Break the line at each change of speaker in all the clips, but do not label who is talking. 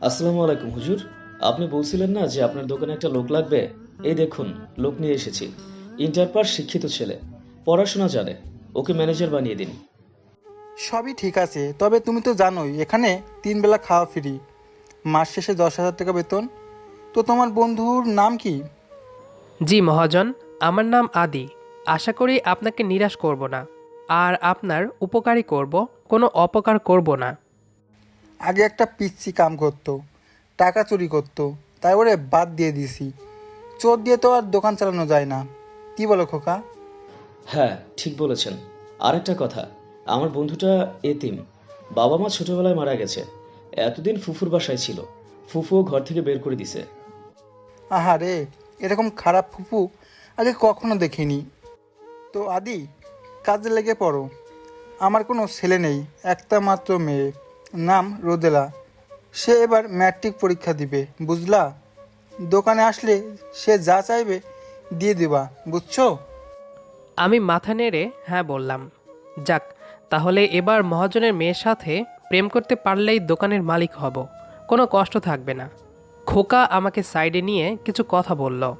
আসসালামু আলাইকুম হুজুর। আপনি বলছিলেন না যে আপনার দোকানে একটা লোক লাগবে? এই দেখুন লোক নিয়ে এসেছি। ইন্টার পাস শিক্ষিত ছেলে। পড়াশোনা জানে। ওকে ম্যানেজার বানিয়ে দিন।
সবই ঠিক আছে তবে তুমি তো জানোই এখানে তিন বেলা খাওয়া ফ্রি মাস শেষে দশ হাজার টাকা বেতন। তো তোমার বন্ধুর নাম কি?
জি মহাজন। আমার নাম আদি। আশা করি আপনাকে নিরাশ করব না। আর আপনার উপকারই করব কোনো অপকার করব না।
আগে একটা পিচ্ছি কাম করতো টাকা চুরি করতো তাই ওরে বাদ দিয়ে দিছি। চোর দিয়ে তো আর দোকান চালানো যায় না। কি বলো খোকা?
হ্যাঁ ঠিক বলেছেন। আরেকটা কথা আমার বন্ধুটা এতিম বাবা মা ছোটবেলায় মারা গেছে। এতদিন ফুফুর বাসায় ছিল। ফুফু ঘর থেকে বের করে দিছে।
আহা রে এরকম খারাপ ফুফু আগে কখনো দেখিনি। তো আদি কাজে লেগে পড়ো। আমার কোনো ছেলে নেই একটা মাত্র মেয়ে। নাম রোদেলা। সে এবার ম্যাট্রিক পরীক্ষা দিবে বুঝলা? দোকানে আসলে সে যা চাইবে দিয়ে দিবা বুঝছ?
আমি মাথা নেড়ে হ্যাঁ বললাম। যাক তাহলে এবার মহাজনের মেয়ের সাথে প্রেম করতে পারলেই দোকানের মালিক হব। কোনো কষ্ট থাকবে না। খোকা আমাকে সাইডে নিয়ে কিছু কথা বলল।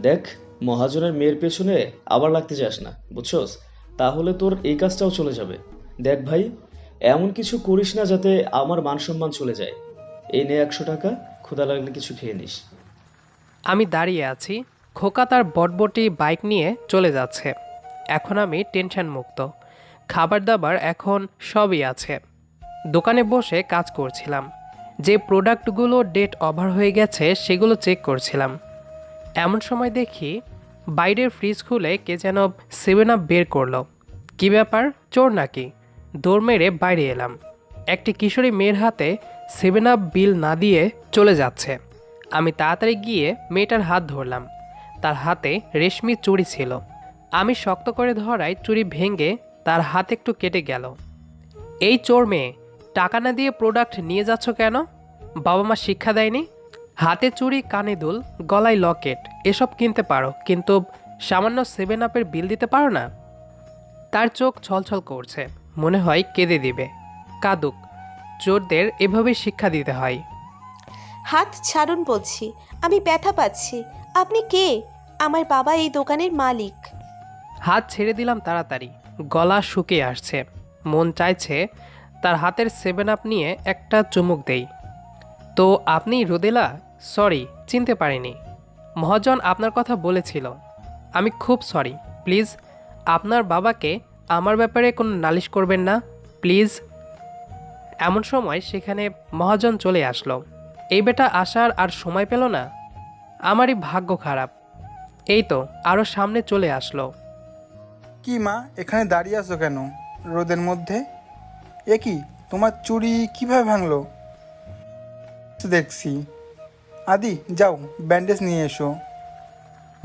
দেখ মহাজনের মেয়ের পেছনে আবার লাগতে যাস না বুঝছস? তাহলে তোর এই কাজটাও চলে যাবে। দেখ ভাই এমন কিছু করিস না যাতে আমার মান সম্মান চলে যায়। এই নে একশো টাকা, ক্ষুধা লাগলে কিছু খেয়ে নিস।
আমি দাঁড়িয়ে আছি, খোকা তার বটবটি বাইক নিয়ে চলে যাচ্ছে। এখন আমি টেনশন মুক্ত। খাবার দাবার এখন সবই আছে। দোকানে বসে কাজ করছিলাম। যে প্রোডাক্টগুলো ডেট ওভার হয়ে গেছে, সেগুলো চেক করছিলাম। এমন সময় দেখি, বাইরের ফ্রিজ খুলে কে যেন সেভেন আপ বের করল। কি ব্যাপার? চোর নাকি? দৌড় মেরে বাইরে এলাম। একটি কিশোরী মেয়ের হাতে সেভেন আপ বিল না দিয়ে চলে যাচ্ছে। আমি তাড়াতাড়ি গিয়ে মেয়েটার হাত ধরলাম। তার হাতে রেশমি চুড়ি ছিল। আমি শক্ত করে ধরায় চুড়ি ভেঙে তার হাত একটু কেটে গেল। এই চোর মেয়ে, টাকা না দিয়ে প্রোডাক্ট নিয়ে যাচ্ছ কেন? বাবা মা শিক্ষা দেয়নি? হাতে চুড়ি, কানে দুল, গলায় লকেট, এসব কিনতে পারো, কিন্তু সামান্য সেভেন আপের বিল দিতে পারো না? তার চোখ ছলছল করছে। মনে হয় কেঁদে দিবে। কাদুক চোরদের এভাবে শিক্ষা দিতে হয়।
হাত ছাড়ুন বলছি আমি ব্যথা পাচ্ছি। আপনি কে? আমার বাবা এই দোকানের মালিক।
হাত ছেড়ে দিলাম তাড়াতাড়ি। গলা শুকিয়ে আসছে। মন চাইছে তার হাতের সেভেন আপ নিয়ে একটা চুমুক দেই। তো আপনি রোদেলা? সরি চিনতে পারিনি। মহাজন আপনার কথা বলেছিল। আমি খুব সরি প্লিজ আপনার বাবাকে আমার ব্যাপারে কোনো নালিশ করবেন না, প্লিজ। এমন সময় সেখানে মহাজন চলে আসলো। এই বেটা আসার আর সময় পেল না। আমারই ভাগ্য খারাপ। এই তো আরও সামনে চলে আসলো।
কি মা, এখানে দাঁড়িয়ে আছো কেন? রোদের মধ্যে? এ কি, তোমার চুরি কীভাবে ভাঙলো? দেখছি। আদি, যাও, ব্যান্ডেজ নিয়ে এসো।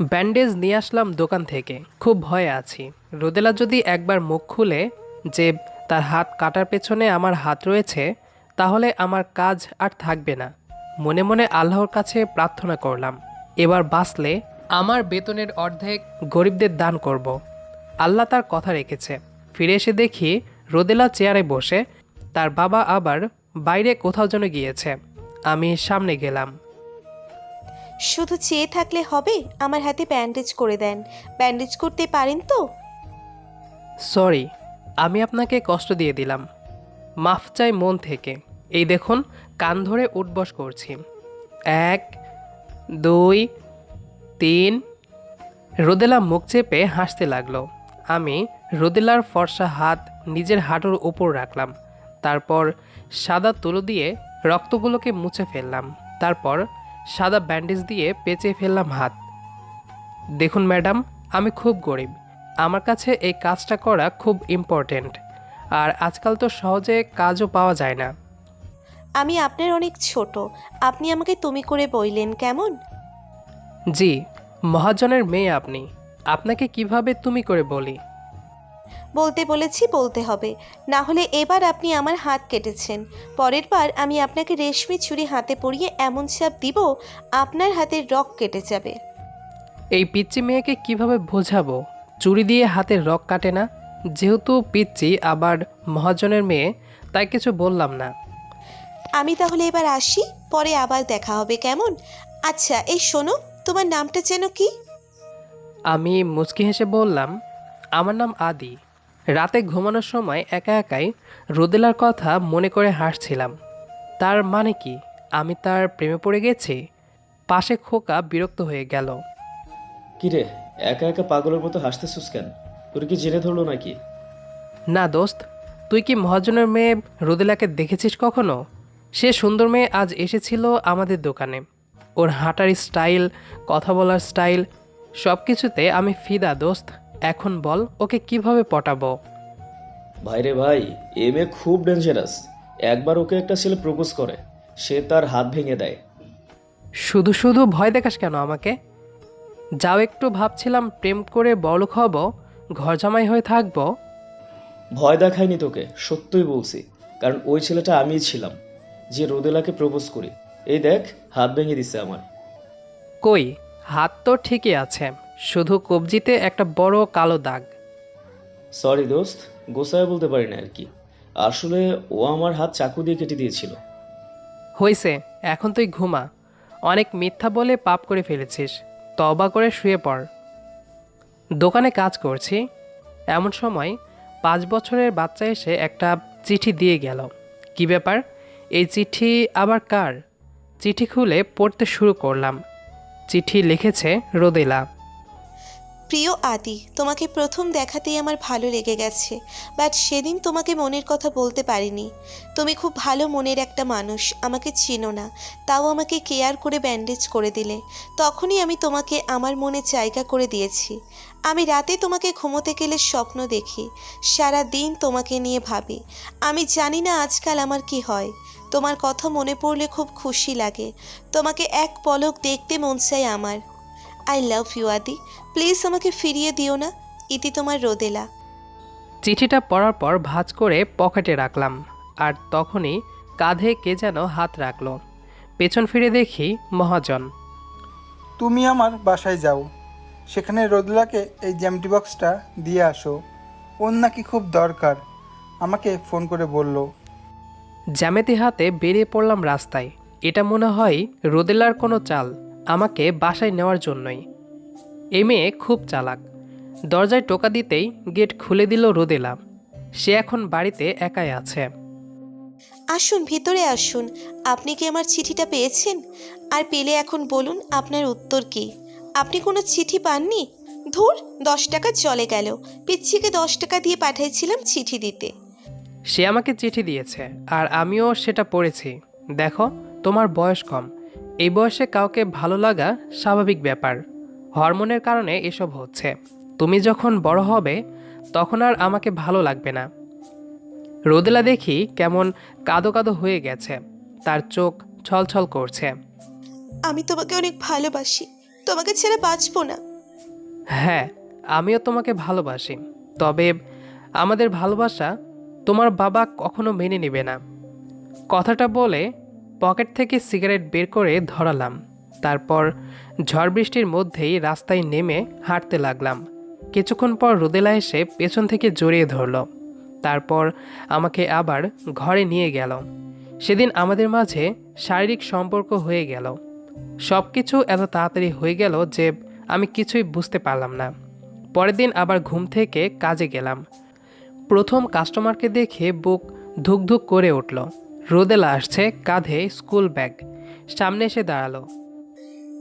ব্যান্ডেজ নিয়ে আসলাম দোকান থেকে। খুব ভয়ে আছি। রোদেলা যদি একবার মুখ খুলে যে তার হাত কাটার পেছনে আমার হাত রয়েছে, তাহলে আমার কাজ আর থাকবে না। মনে মনে আল্লাহর কাছে প্রার্থনা করলাম। এবার বাঁচলে আমার বেতনের অর্ধেক গরিবদের দান করব। আল্লাহ তার কথা রেখেছে। ফিরে এসে দেখি রোদেলা চেয়ারে বসে, তার বাবা আবার বাইরে কোথাও যেন গিয়েছে। আমি সামনে গেলাম।
শুধু চেয়ে থাকলে হবে? আমার হাতে ব্যান্ডেজ করে দেন। ব্যান্ডেজ করতে পারেন তো?
সরি আমি আপনাকে কষ্ট দিয়ে দিলাম। মাফ চাই মন থেকে। এই দেখুন, কান ধরে উঠবস করছি। এক, দুই, তিন। রোদেলা মুখ চেপে হাসতে লাগল। আমি রোদেলার ফর্সা হাত নিজের হাঁটুর উপর রাখলাম। তারপর সাদা তুলো দিয়ে রক্তগুলোকে মুছে ফেললাম। তারপর সাদা ব্যান্ডেজ দিয়ে পেঁচে ফেললাম হাত। দেখুন ম্যাডাম আমি খুব গরিব। আমার কাছে এই কাজটা করা খুব ইম্পর্ট্যান্ট আর আজকাল তো সহজে কাজও পাওয়া যায় না।
আমি আপনার অনেক ছোট। আপনি আমাকে তুমি করে বইলেন কেমন?
জি মহাজনের মেয়ে আপনি। আপনাকে কীভাবে তুমি করে বলি?
বলতে বলেছি বলতে হবে। না হলে এবার আপনি আমার হাত কেটেছেন। পরের বার আমি আপনাকে রেশমি ছুরি হাতে পরিয়ে এমন চাপ দিব আপনার হাতের রক কেটে যাবে।
এই পিচ্চি মেয়েকে কীভাবে বোঝাবো? চুরি দিয়ে হাতের রক কাটে না? যেহেতু পিচ্চি আবার মহাজনের মেয়ে তাই কিছু বললাম না।
আমি তাহলে এবার আসি পরে আবার দেখা হবে কেমন? আচ্ছা এই শোনো তোমার নামটা যেন কি?
আমি মুচকি হেসে বললাম আমার নাম আদি। রাতে ঘুমানোর সময় একা একাই রোদেলার কথা মনে করে হাসছিলাম। তার মানে কি? আমি তার প্রেমে পড়ে গেছি? পাশে খোকা বিরক্ত হয়ে গেল।
কিরে একা একা পাগলের মতো হাসতেছিস কেন? তোর কি জেনে ধরলো নাকি?
না দোস্ত তুই কি মহাজনের মেয়ে রোদেলাকে দেখেছিস কখনো? সে সুন্দর মেয়ে আজ এসেছিল আমাদের দোকানে। ওর হাঁটার স্টাইল কথা বলার স্টাইল সব কিছুতে আমি ফিদা দোস্ত। এখন বল ওকে কীভাবে পটাবো?
ভাইরে ভাই এম এ মেয়ে খুব ডেঞ্জারাস একবার ওকে একটা ছেলে প্রপোজ করে সে তার হাত ভেঙে দেয়।
শুধু শুধু ভয় দেখাস কেন আমাকে? যাও একটু ভাবছিলাম প্রেম করে বড়লোক হব ঘর জামাই হয়ে থাকব।
ভয় দেখায়নি তোকে সত্যই বলছি। কারণ ওই ছেলেটা আমিই ছিলাম যে রোদেলাকে প্রপোজ করি। এই দেখ হাত ভেঙে দিছে আমার।
কই হাত তো ঠিকই আছে। শুধু কবজিতে একটা বড় কালো দাগ।
সরি দোস্ত গোসায় বলতে পারি না আর কি। আসলে ও আমার হাত চাকু দিয়ে কেটে দিয়েছিল।
হয়েছে এখন তুই ঘুমা। অনেক মিথ্যা বলে পাপ করে ফেলেছিস। তবা করে শুয়ে পড়। দোকানে কাজ করছি। এমন সময় পাঁচ বছরের বাচ্চা এসে একটা চিঠি দিয়ে গেল। কি ব্যাপার? এই চিঠি আবার কার? চিঠি খুলে পড়তে শুরু করলাম। চিঠি লিখেছে রোদেলা।
প্রিয় আদি, তোমাকে প্রথম দেখাতেই আমার ভালো লেগে গেছে বাট সেদিন তোমাকে মনের কথা বলতে পারিনি। তুমি খুব ভালো মনের একটা মানুষ, আমাকে চিনো না, তাও আমাকে কেয়ার করে ব্যান্ডেজ করে দিলে। তখনই আমি তোমাকে আমার মনে জায়গা করে দিয়েছি। আমি রাতে তোমাকে ঘুমোতে গেলে স্বপ্ন দেখি, সারা দিন তোমাকে নিয়ে ভাবি। আমি জানি না আজকাল আমার কি হয়। তোমার কথা মনে পড়লে খুব খুশি লাগে। তোমাকে এক পলক দেখতে মন চাই আমার। I love you Adi. Please আমাকে ফিরিয়ে দিও না ইতি তোমার রোদেলা।
চিঠিটা পড়ার পর ভাঁজ করে পকেটে রাখলাম আর তখনই কাঁধে কে যেন হাত রাখল। পেছন ফিরে দেখি মহাজন।
তুমি আমার বাসায় যাও সেখানে রোদলাকে এই জ্যামটি বক্সটা দিয়ে আসো ওর নাকি খুব দরকার আমাকে ফোন করে বলল।
জ্যামেতি হাতে বেরিয়ে পড়লাম রাস্তায় এটা মনে হয় রোদেলার কোনো চাল আমাকে বাসায় নেওয়ার জন্যই। এ মেয়ে খুব চালাক। দরজায় টোকা দিতেই গেট খুলে দিল রোদেলা। সে এখন বাড়িতে একাই আছে।
আসুন ভিতরে আসুন। আপনি কি আমার চিঠিটা পেয়েছেন? আর পেলে এখন বলুন আপনার উত্তর কি? আপনি কোনো চিঠি পাননি? ধুর দশ টাকা চলে গেল। পিচ্ছিকে দশ টাকা দিয়ে পাঠিয়েছিলাম চিঠি দিতে।
সে আমাকে চিঠি দিয়েছে আর আমিও সেটা পড়েছি। দেখো তোমার বয়স কম। এই বয়সে কাউকে ভালো লাগা স্বাভাবিক ব্যাপার। হরমোনের কারণে এসব হচ্ছে। তুমি যখন বড় হবে তখন আর আমাকে ভালো লাগবে না। রোদেলা দেখি কেমন কাদো কাদো হয়ে গেছে। তার চোখ ছলছল করছে।
আমি তোমাকে অনেক ভালোবাসি। তোমাকে ছেড়ে বাঁচবো না।
হ্যাঁ আমিও তোমাকে ভালোবাসি। তবে আমাদের ভালোবাসা তোমার বাবা কখনো মেনে নেবে না। কথাটা বলে পকেট থেকে সিগারেট বের করে ধরালাম। তারপর ঝড় বৃষ্টির মধ্যেই রাস্তায় নেমে হাঁটতে লাগলাম। কিছুক্ষণ পর রোদেলা এসে পেছন থেকে জড়িয়ে ধরলো। তারপর আমাকে আবার ঘরে নিয়ে গেল। সেদিন আমাদের মাঝে শারীরিক সম্পর্ক হয়ে গেল। সব কিছু এত তাড়াতাড়ি হয়ে গেল যে আমি কিছুই বুঝতে পারলাম না। পরের দিন আবার ঘুম থেকে কাজে গেলাম। প্রথম কাস্টমারকে দেখে বুক ধুক ধুক করে উঠল। রোদেলা আসছে কাঁধে স্কুল ব্যাগ। সামনে এসে দাঁড়াল।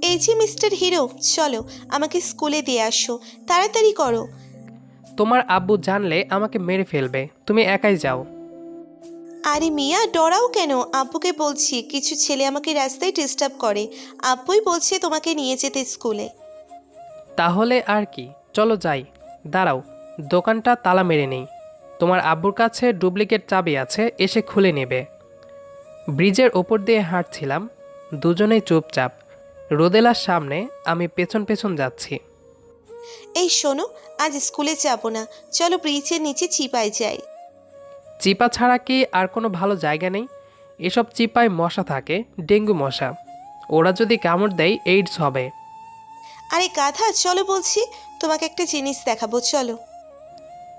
এই যে মিস্টার হিরো চলো আমাকে স্কুলে দিয়ে আসো তাড়াতাড়ি করো।
তোমার আব্বু জানলে আমাকে মেরে ফেলবে তুমি একাই যাও।
আরে মিয়া ডরাও কেন? আব্বুকে বলছি কিছু ছেলে আমাকে রাস্তায় ডিস্টার্ব করে। আব্বুই বলছে তোমাকে নিয়ে যেতে স্কুলে।
তাহলে আর কি? চলো যাই। দাঁড়াও দোকানটা তালা মেরে নেই। তোমার আব্বুর কাছে ডুপ্লিকেট চাবি আছে এসে খুলে নেবে। ব্রিজের ওপর দিয়ে হাঁটছিলাম দুজনেই চুপচাপ। রোদেলার সামনে আমি পেছন পেছন যাচ্ছি।
এই শোনো আজ স্কুলে যাব না। চলো ব্রিজের নিচে চিপায় যাই।
চিপা ছাড়া কি আর কোনো ভালো জায়গা নেই? এসব চিপায় মশা থাকে ডেঙ্গু মশা। ওরা যদি কামড় দেয় এইডস হবে।
আরে গাধা চলো বলছি তোমাকে একটা জিনিস দেখাবো চলো।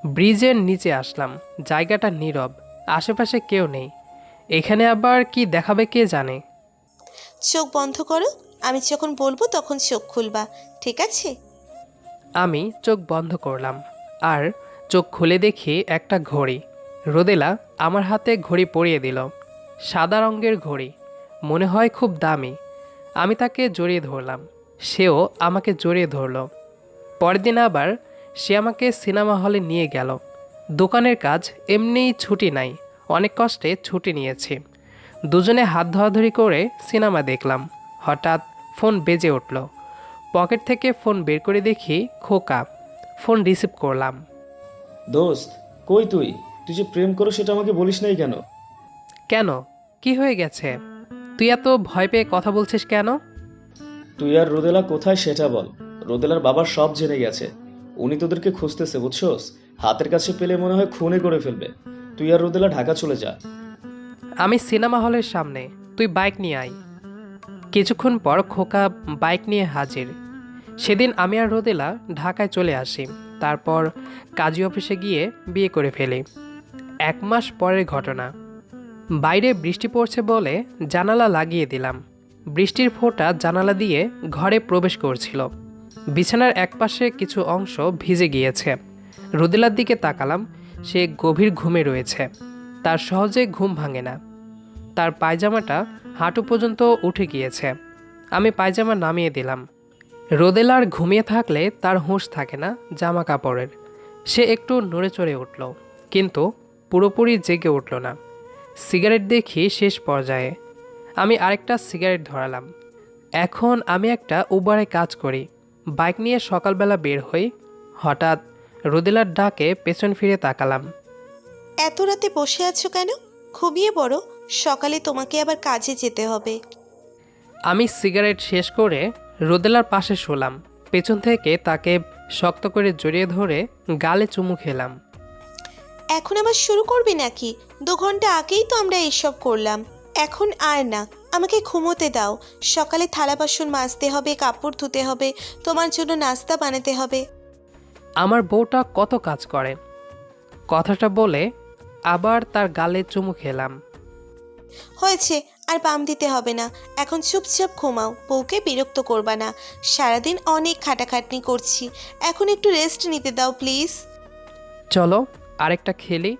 ব্রিজের নিচে আসলাম জায়গাটা নীরব আশেপাশে কেউ নেই। এখানে আবার কি দেখাবে কে জানে?
চোখ বন্ধ করো আমি যখন বলব তখন চোখ খুলবা, ঠিক আছে?
আমি চোখ বন্ধ করলাম, আর চোখ খুলে দেখি একটা ঘড়ি। রোদেলা আমার হাতে ঘড়ি পরিয়ে দিল, সাদা রঙের ঘড়ি, মনে হয় খুব দামি। আমি তাকে জড়িয়ে ধরলাম, সেও আমাকে জড়িয়ে ধরলো। পরের দিন আবার সে আমাকে সিনেমা হলে নিয়ে গেল। দোকানের কাজ এমনিই ছুটি নাই, অনেক কষ্টে ছুটি নিয়েছি। দুজনে হাত ধরাধরি করে সিনেমা দেখলাম। হঠাৎ ফোন বেজে উঠল। পকেট থেকে ফোন বের করে দেখি খোকা। ফোন রিসিভ করলাম।
দোস্ত কই তুই? তুই যে প্রেম করো সেটা আমাকে বলিস নাই কেন?
কেন? কি হয়ে গেছে? তুই এত ভয় পেয়ে কথা বলছিস কেন?
তুই আর রোদেলা কোথায় সেটা বল। রোদেলার বাবা সব জেনে গেছে। উনি তোদেরকে খুঁজতেছে বুঝছোস? হাতের কাছে পেলে মনে হয় খুনে করে ফেলবে। তুই আর রোদেলা ঢাকা চলে যা।
আমি সিনেমা হলের সামনে। তুই বাইক নিয়ে আয়। কিছুক্ষণ পর খোকা বাইক নিয়ে হাজির। সেদিন আমি আর রোদেলা ঢাকায় চলে আসি। তারপর কাজী অফিসে গিয়ে বিয়ে করে ফেলি। এক মাস পরের ঘটনা। বাইরে বৃষ্টি পড়ছে বলে জানালা লাগিয়ে দিলাম। বৃষ্টির ফোঁটা জানালা দিয়ে ঘরে প্রবেশ করছিল। বিছানার একপাশে কিছু অংশ ভিজে গিয়েছে। রোদেলার দিকে তাকালাম, সে গভীর ঘুমে রয়েছে। তার সহজে ঘুম ভাঙে না। তার পায়জামাটা হাঁটু পর্যন্ত উঠে গিয়েছে। আমি পায়জামা নামিয়ে দিলাম। রোদেলার ঘুমিয়ে থাকলে তার হুঁশ থাকে না জামা কাপড়ের সে একটু নড়ে চড়ে উঠল, কিন্তু পুরোপুরি জেগে উঠল না। সিগারেট দেখি শেষ পর্যায়ে। আমি আরেকটা সিগারেট ধরালাম। এখন আমি একটা উবারে কাজ করি। বাইক নিয়ে সকালবেলা বের হই। হঠাৎ রোদেলার ডাকে পেছন ফিরে তাকালাম।
এত রাতে বসে আছো কেন? ঘুমিয়ে পড়ো। সকালে তোমাকে আবার কাজে যেতে হবে।
আমি সিগারেট শেষ করে রোদেলার পাশে শোলাম। পেছন থেকে তাকে শক্ত করে জড়িয়ে ধরে গালে চুমু খেলাম।
এখন আবার শুরু করবি নাকি? দু ঘণ্টা আগেই তো আমরা এসব করলাম। এখন আর না আমাকে ঘুমোতে দাও। সকালে থালা বাসন মাজতে হবে কাপড় ধুতে হবে তোমার জন্য নাস্তা বানাতে হবে।
আমার বউটা কত কাজ করে। কথাটা বলে আবার তার গালে চুমু খেলাম।
হয়েছে আর বাম দিতে হবে না। এখন চুপচাপ ঘুমাও বউকে বিরক্ত করবা না। সারাদিন অনেক খাটাখাটনি করছি। এখন একটু রেস্ট নিতে দাও প্লিজ
চলো আরেকটা খেলি।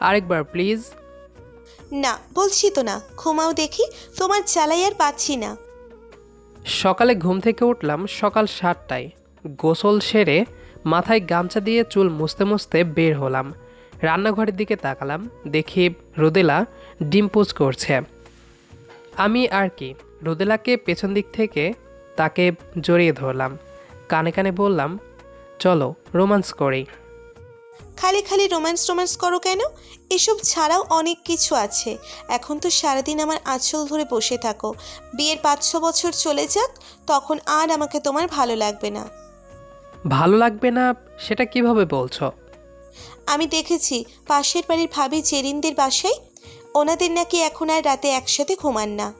আরেকবার প্লিজ
না বলছি তো না। ঘুমাও দেখি তোমার জ্বালাই আর পাচ্ছি না।
সকালে ঘুম থেকে উঠলাম সকাল সাতটায়। গোসল সেরে মাথায় গামছা দিয়ে চুল মুছতে মুছতে বের হলাম। রান্নাঘরের দিকে তাকালাম দেখি রোদেলা ডিম পোজ করছে। আমি আর কি রোদেলাকে পেছন দিক থেকে তাকে জড়িয়ে ধরলাম। কানে কানে বললাম চলো রোমান্স করি।
খালি খালি রোম্যান্স রোম্যান্স করো কেন? এসব ছাড়াও অনেক কিছু আছে। এখন তো সারাদিন আমার আঁচল ধরে বসে থাকো। বিয়ের পাঁচ ছ বছর চলে যাক তখন আর আমাকে তোমার ভালো লাগবে না।
ভালো লাগবে না সেটা কীভাবে বলছো?
আমি দেখেছি পাশের বাড়ির ভাবি জেরিনদের বাসায় ওনাদের নাকি এখন আর রাতে একসাথে ঘুমান না।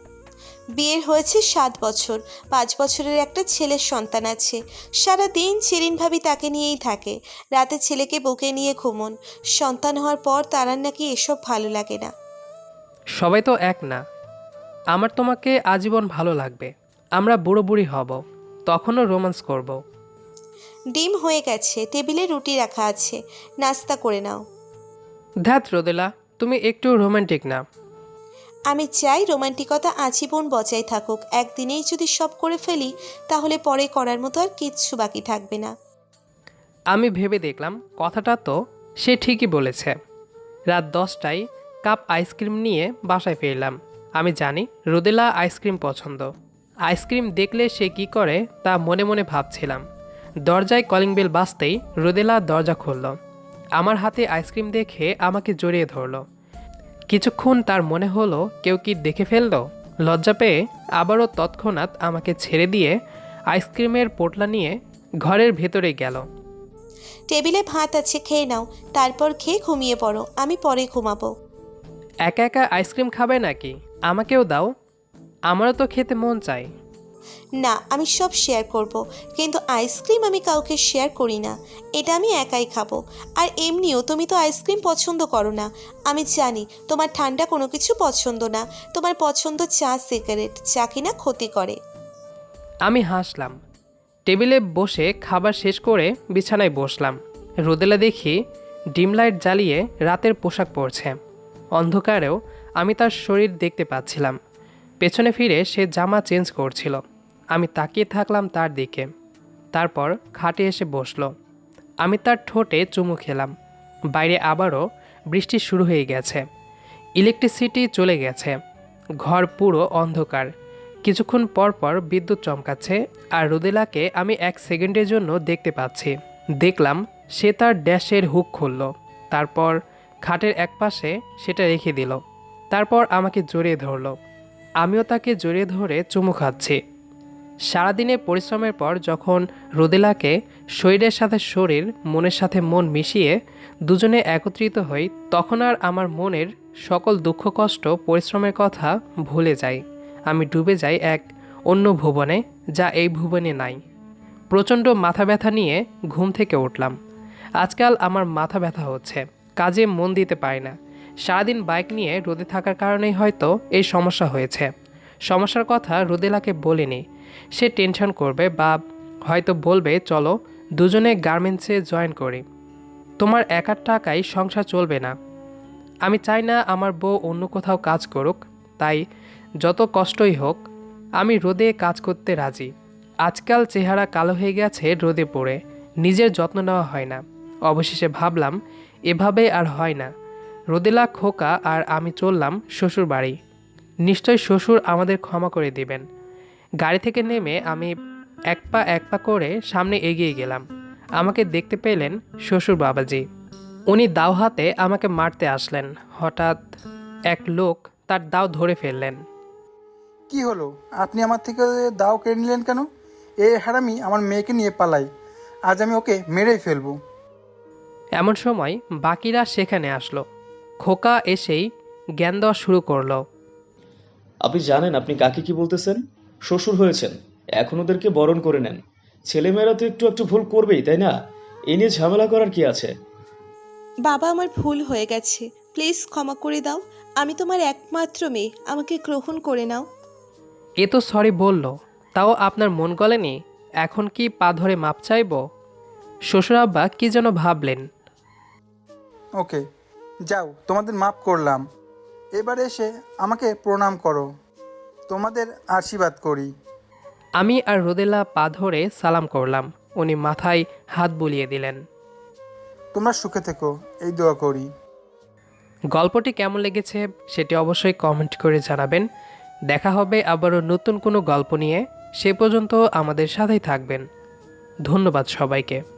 বিয়ের হয়েছে সাত বছর পাঁচ বছরের একটা ছেলের সন্তান আছে। সারা দিন চেরিন ভাবি তাকে নিয়েই থাকে। রাতে ছেলেকে বুকে নিয়ে ঘুমন। সন্তান হওয়ার পর তার আর নাকি এসব ভালো লাগে না।
সবাই তো এক না। আমার তোমাকে আজীবন ভালো লাগবে। আমরা বুড়ো বুড়ি হব। তখনও রোমান্স করব।
ডিম হয়ে গেছে টেবিলে রুটি রাখা আছে। নাস্তা করে নাও।
ধ্যাত রোদেলা। তুমি একটু রোমান্টিক না।
আমি চাই রোমান্টিকতা আজীবন বজায় থাকুক। একদিনেই যদি সব করে ফেলি তাহলে পরে করার মতো আর কিচ্ছু বাকি থাকবে না।
আমি ভেবে দেখলাম কথাটা তো সে ঠিকই বলেছে। রাত দশটায় কাপ আইসক্রিম নিয়ে বাসায় ফিরলাম। আমি জানি রোদেলা আইসক্রিম পছন্দ। আইসক্রিম দেখলে সে কি করে তা মনে মনে ভাবছিলাম। দরজায় কলিং বেল বাজতেই রোদেলা দরজা খুলল। আমার হাতে আইসক্রিম দেখে আমাকে জড়িয়ে ধরলো। কিছুক্ষণ তার মনে হলো কেউ কি দেখে ফেলল? লজ্জা পেয়ে আবারও তৎক্ষণাৎ আমাকে ছেড়ে দিয়ে আইসক্রিমের পোটলা নিয়ে ঘরের ভেতরে গেল।
টেবিলে ভাত আছে খেয়ে নাও। তারপর খেয়ে ঘুমিয়ে পড়ো। আমি পরে ঘুমাবো।
একা একা আইসক্রিম খাবে নাকি? আমাকেও দাও। আমারও তো খেতে মন চাই
না, আমি সব শেয়ার করব। কিন্তু আইসক্রিম আমি কাউকে শেয়ার করি না। এটা আমি একাই খাব। আর এমনিও তুমি তো আইসক্রিম পছন্দ করো না। আমি জানি তোমার ঠান্ডা কোনো কিছু পছন্দ না। তোমার পছন্দ চা সিগারেট চা কিনা ক্ষতি করে।
আমি হাসলাম। টেবিলে বসে খাবার শেষ করে বিছানায় বসলাম। রোদেলা দেখি ডিম লাইট জ্বালিয়ে রাতের পোশাক পরছে। অন্ধকারেও আমি তার শরীর দেখতে পাচ্ছিলাম। পেছনে ফিরে সে জামা চেঞ্জ করছিল। আমি তাকিয়ে থাকলাম তার দিকে। তারপর খাটে এসে বসল। আমি তার ঠোঁটে চুমু খেলাম। বাইরে আবারও বৃষ্টি শুরু হয়ে গেছে। ইলেকট্রিসিটি চলে গেছে। ঘর পুরো অন্ধকার। কিছুক্ষণ পর পর বিদ্যুৎ চমকাচ্ছে আর রুদেলাকে আমি এক সেকেন্ডের জন্য দেখতে পাচ্ছি। দেখলাম সে তার ড্যাশের হুক খুলল। তারপর খাটের একপাশে সেটা রেখে দিল। তারপর আমাকে জড়িয়ে ধরলো। আমিও তাকে জড়িয়ে ধরে চুমু খাচ্ছি। সারাদিনের পরিশ্রমের পর যখন রোদেলাকে শরীরের সাথে শরীর, মনের সাথে মন মিশিয়ে দুজনে একত্রিত হই, তখন আর আমার মনের সকল দুঃখ, কষ্ট, পরিশ্রমের কথা ভুলে যাই। আমি ডুবে যাই এক অন্য ভুবনে, যা এই ভুবনে নাই। প্রচণ্ড মাথা ব্যথা নিয়ে ঘুম থেকে উঠলাম। আজকাল আমার মাথা ব্যথা হচ্ছে, কাজে মন দিতে পারি না। সারাদিন বাইক নিয়ে রোদে থাকার কারণেই হয়তো এই সমস্যা হয়েছে। সমস্যার কথা রোদেলাকে বলিনি সে টেনশন করবে বা হয়তো বলবে, চলো, দুজনে গার্মেন্টসে জয়েন করি। তোমার একার টাকায় সংসার চলবে না। আমি চাই না আমার বউ অন্য কোথাও কাজ করুক, তাই যত কষ্টই হোক, আমি রোদে কাজ করতে রাজি। আজকাল চেহারা কালো হয়ে গেছে রোদে পড়ে, নিজের যত্ন নেওয়া হয় না। অবশেষে ভাবলাম, এভাবে আর হয় না। রোদেলা খোকা আর আমি চললাম শ্বশুর বাড়ি নিশ্চয় শ্বশুর আমাদের ক্ষমা করে দিবেন। গাড়ি থেকে নেমে আমি এক পা এক পা করে সামনে এগিয়ে গেলাম। আমাকে দেখতে পেলেন শ্বশুর বাবাজি। উনি দাও হাতে আমাকে মারতে আসলেন। হঠাৎ এক লোক তার দাও ধরে ফেললেন।
কি হলো? আপনি আমার থেকে দাও কেড়ে নিলেন কেন? এ হারামি আমার মেয়েকে নিয়ে পালাই। আজ আমি ওকে মেরেই ফেলব।
এমন সময় বাকিরা সেখানে আসলো। খোকা এসেই জ্ঞান দেওয়া শুরু করল।
আপনি জানেন আপনি কাকে কি বলতেছেন? শ্বশুর হয়েছেন। এখন ওদেরকে বরণ করে নেন। ছেলেমেয়েরা তো একটু একটু ভুল করবেই তাই না? এ নিয়ে ঝামেলা করার কি আছে?
বাবা আমার ভুল হয়ে গেছে। প্লিজ ক্ষমা করে দাও। আমি তোমার একমাত্র মেয়ে। আমাকে গ্রহণ করে নাও।
এ তো সরি বলল। তাও আপনার মন গলেনি? এখন কি পা ধরে মাপ চাইব? শ্বশুর আব্বা কি যেন ভাবলেন।
ওকে যাও তোমাদের মাপ করলাম। এবার এসে আমাকে প্রণাম করো। তোমাদের আশীর্বাদ করি।
আমি আর রোদেলা পা ধরে সালাম করলাম। উনি মাথায় হাত বুলিয়ে দিলেন।
তোমরা সুখে থেকো এই দোয়া করি।
গল্পটি কেমন লেগেছে সেটি অবশ্যই কমেন্ট করে জানাবেন। দেখা হবে আবারও নতুন কোনো গল্প নিয়ে। সে পর্যন্ত আমাদের সাথেই থাকবেন। ধন্যবাদ সবাইকে।